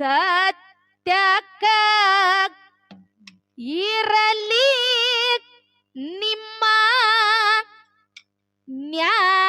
ಸತ್ಯಕ್ಕ ಇರಲಿ ನಿಮ್ಮ ನ್ಯಾಯ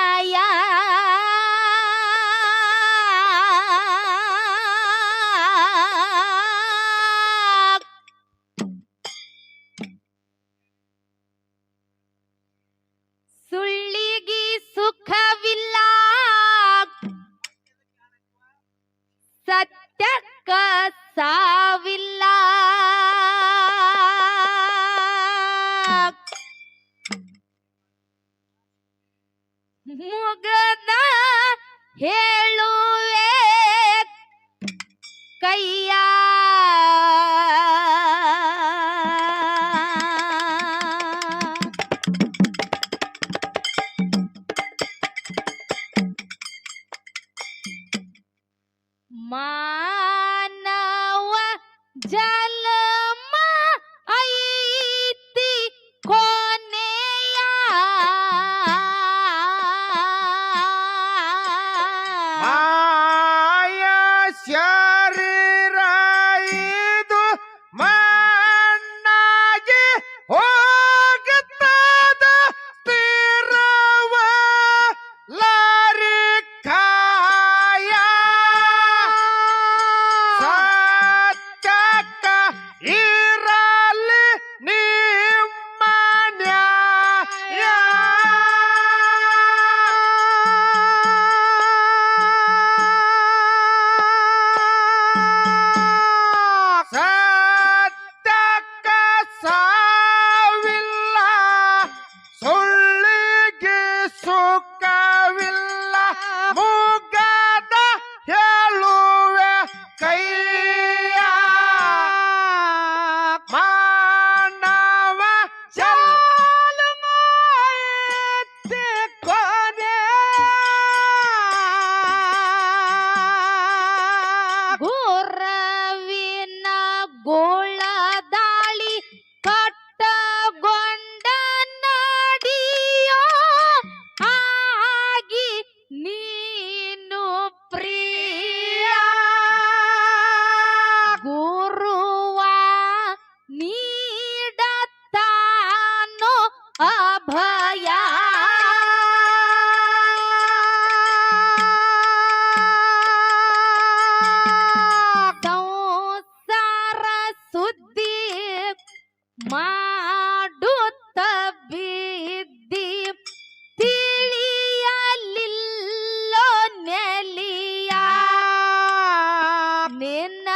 men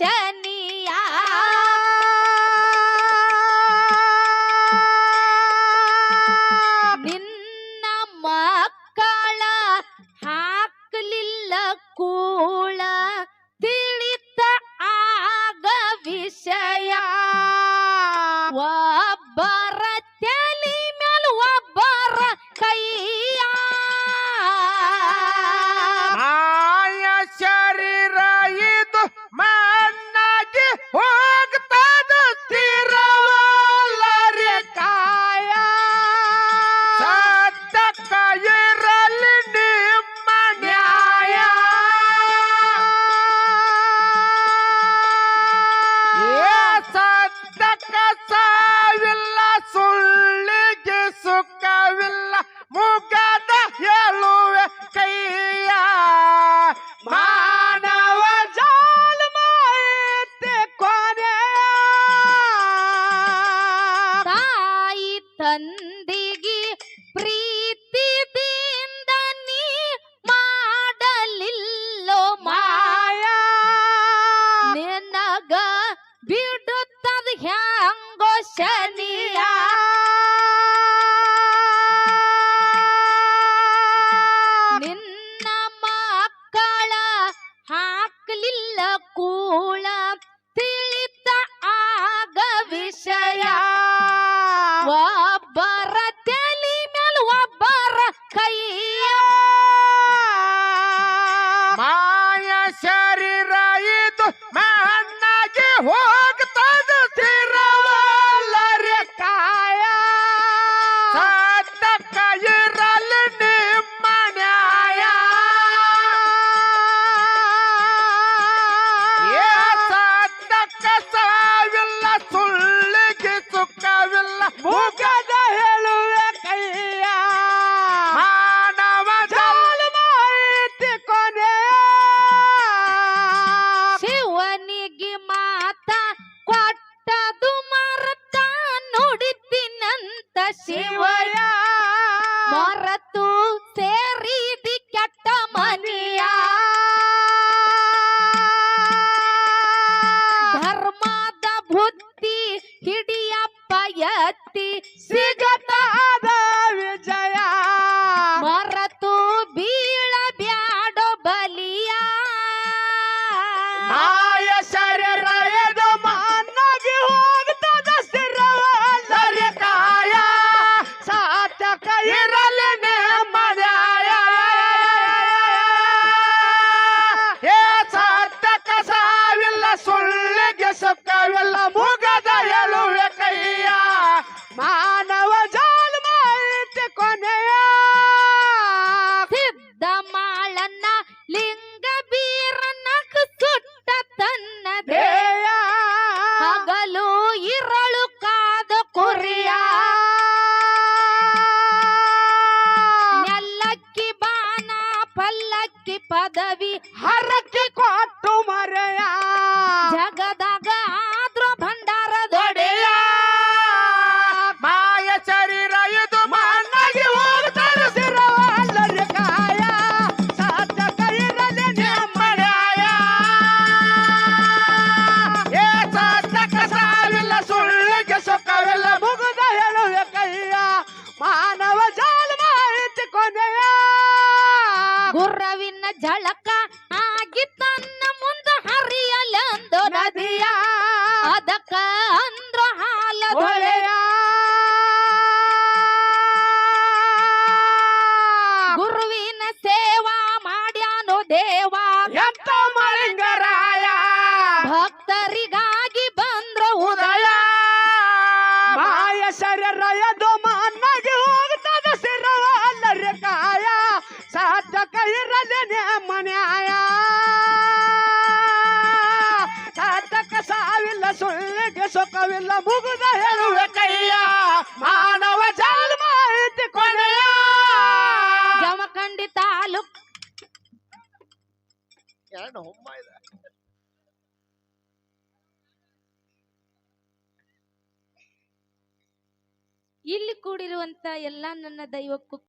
ಶನಿಯ. ನಿನ್ನ ಮಕ್ಕಳ ಹಾಕಲಿಲ್ಲ ಕೂಳ. ತಿಳಿತ ಆಗ ವಿಷಯ. ಎರೆಯದು ಮನ್ನಗೆ ಹೋಗ್ತದ ಸಿರವ ಅಲ್ಲರಿ ಕಾಯ. ಸಾಧ್ಯಕ ಇರಲೇನೆ ಮನ್ಯಾಯ. ಸಾಧ್ಯಕ ಸಾವಿಲ್ಲ ಸುಳ್ಳಿಗೆ ಸುಖವಿಲ್ಲ, ಮುಗುದ ಹೇಳುವ. ಎಲ್ಲ ನನ್ನ ದೈವಕ್ಕೂ